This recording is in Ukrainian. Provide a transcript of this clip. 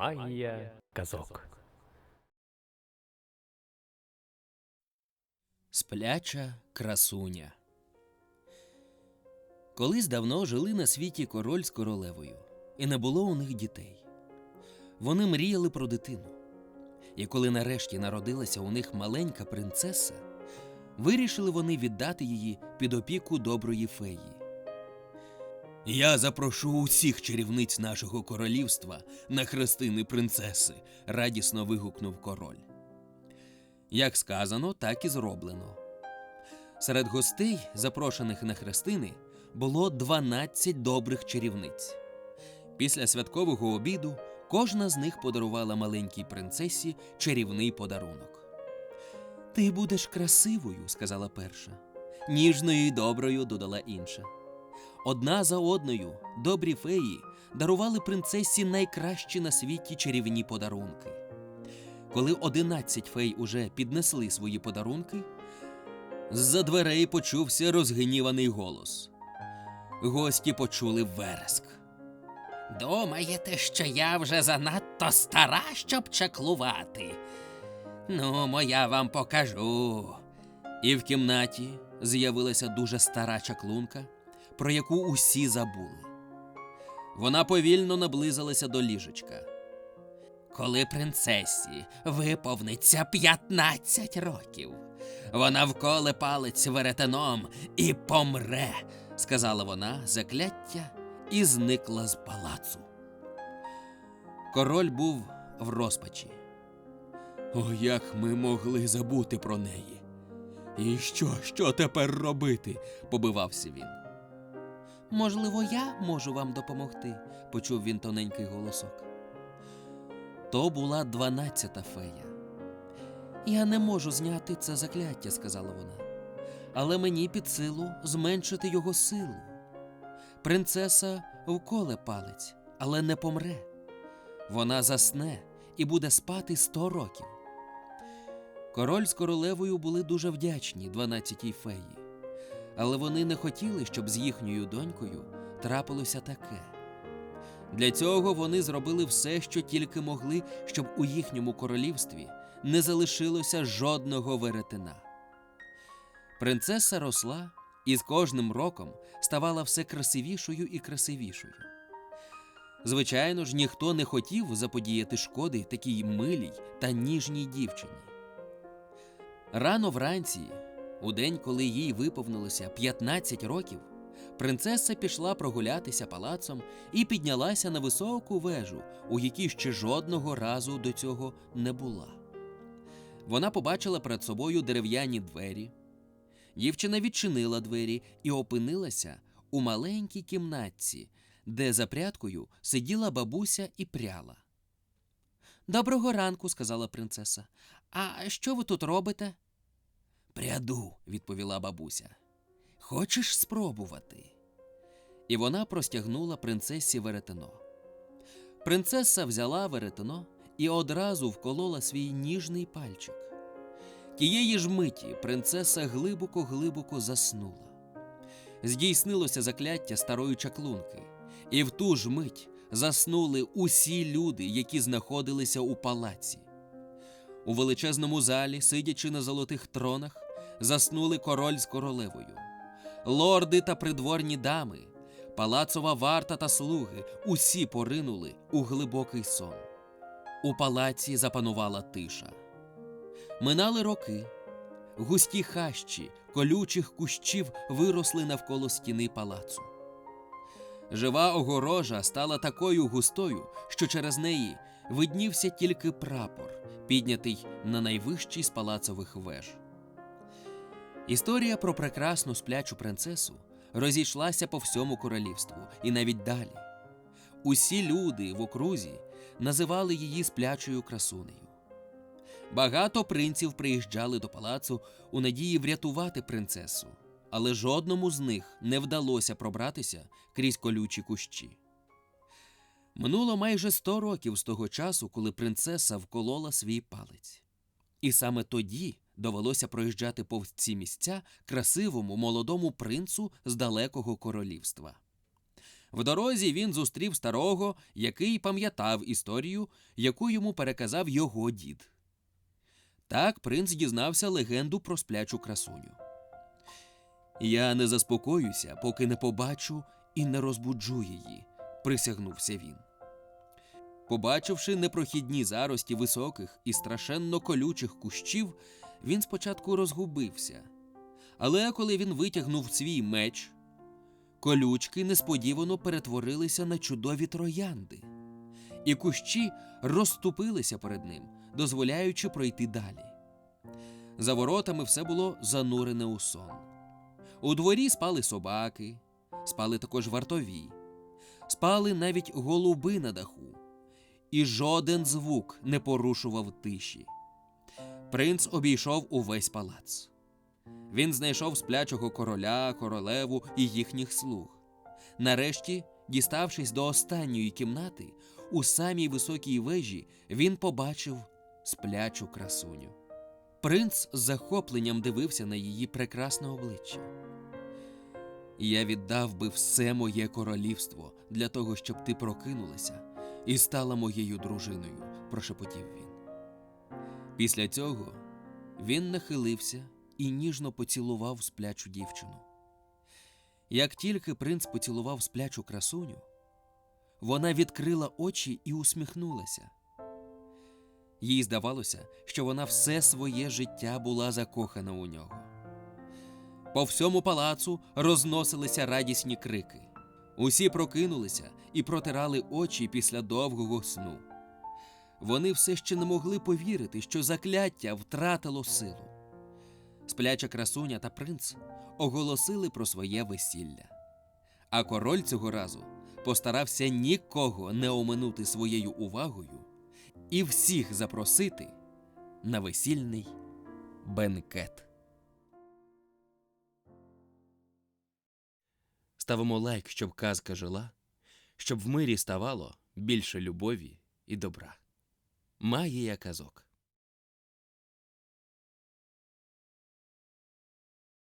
Магія казок. Спляча красуня. Колись давно жили на світі король з королевою, і не було у них дітей. Вони мріяли про дитину. І коли нарешті народилася у них маленька принцеса, вирішили вони віддати її під опіку доброї феї. Я запрошу усіх чарівниць нашого королівства на хрестини принцеси, радісно вигукнув король. Як сказано, так і зроблено. Серед гостей, запрошених на хрестини, було 12 добрих чарівниць. Після святкового обіду кожна з них подарувала маленькій принцесі чарівний подарунок. Ти будеш красивою, сказала перша. Ніжною і доброю додала інша. Одна за одною добрі феї дарували принцесі найкращі на світі чарівні подарунки. Коли одинадцять фей уже піднесли свої подарунки, з-за дверей почувся розгніваний голос. Гості почули вереск. Думаєте, що я вже занадто стара, щоб чаклувати? Ну, моя вам покажу. І в кімнаті з'явилася дуже стара чаклунка, про яку усі забули. Вона повільно наблизилася до ліжечка. Коли принцесі виповниться 15 років, вона вколе палець веретеном і помре, сказала вона закляття і зникла з палацу. Король був в розпачі. О, як ми могли забути про неї. І що, що тепер робити? побивався він. Можливо, я можу вам допомогти, почув він тоненький голосок. То була дванадцята фея. Я не можу зняти це закляття, сказала вона, але мені під силу зменшити його силу. Принцеса вколе палець, але не помре. Вона засне і буде спати сто років. Король з королевою були дуже вдячні дванадцятій феї, але вони не хотіли, щоб з їхньою донькою трапилося таке. Для цього вони зробили все, що тільки могли, щоб у їхньому королівстві не залишилося жодного веретена. Принцеса росла і з кожним роком ставала все красивішою і красивішою. Звичайно ж, ніхто не хотів заподіяти шкоди такій милій та ніжній дівчині. Рано вранці, у день, коли їй виповнилося 15 років, принцеса пішла прогулятися палацом і піднялася на високу вежу, у якій ще жодного разу до цього не була. Вона побачила перед собою дерев'яні двері. Дівчина відчинила двері і опинилася у маленькій кімнатці, де за прядкою сиділа бабуся і пряла. Доброго ранку, сказала принцеса. А що ви тут робите? Пряду, відповіла бабуся. Хочеш спробувати? І вона простягнула принцесі веретено. Принцеса взяла веретено і одразу вколола свій ніжний пальчик. Тієї ж миті принцеса глибоко-глибоко заснула. Здійснилося закляття старої чаклунки, і в ту ж мить заснули усі люди, які знаходилися у палаці. У величезному залі, сидячи на золотих тронах, заснули король з королевою. Лорди та придворні дами, палацова варта та слуги усі поринули у глибокий сон. У палаці запанувала тиша. Минали роки. Густі хащі колючих кущів виросли навколо стіни палацу. Жива огорожа стала такою густою, що через неї виднівся тільки прапор, піднятий на найвищий з палацових веж. Історія про прекрасну сплячу принцесу розійшлася по всьому королівству і навіть далі. Усі люди в окрузі називали її сплячою красунею. Багато принців приїжджали до палацу у надії врятувати принцесу, але жодному з них не вдалося пробратися крізь колючі кущі. Минуло майже сто років з того часу, коли принцеса вколола свій палець. І саме тоді довелося проїжджати повз ці місця красивому молодому принцу з далекого королівства. В дорозі він зустрів старого, який пам'ятав історію, яку йому переказав його дід. Так принц дізнався легенду про сплячу красуню. Я не заспокоюся, поки не побачу і не розбуджу її, присягнувся він. Побачивши непрохідні зарості високих і страшенно колючих кущів, він спочатку розгубився. Але коли він витягнув свій меч, колючки несподівано перетворилися на чудові троянди, і кущі розступилися перед ним, дозволяючи пройти далі. За воротами все було занурене у сон. У дворі спали собаки, спали також вартові, спали навіть голуби на даху, і жоден звук не порушував тиші. Принц обійшов увесь палац. Він знайшов сплячого короля, королеву і їхніх слуг. Нарешті, діставшись до останньої кімнати, у самій високій вежі він побачив сплячу красуню. Принц з захопленням дивився на її прекрасне обличчя. Я віддав би все моє королівство для того, щоб ти прокинулася і стала моєю дружиною, прошепотів він. Після цього він нахилився і ніжно поцілував сплячу дівчину. Як тільки принц поцілував сплячу красуню, вона відкрила очі і усміхнулася. Їй здавалося, що вона все своє життя була закохана у нього. По всьому палацу розносилися радісні крики. Усі прокинулися і протирали очі після довгого сну. Вони все ще не могли повірити, що закляття втратило силу. Спляча красуня та принц оголосили про своє весілля. А король цього разу постарався нікого не оминути своєю увагою і всіх запросити на весільний бенкет. Ставимо лайк, щоб казка жила, щоб в мирі ставало більше любові і добра. Магія казок.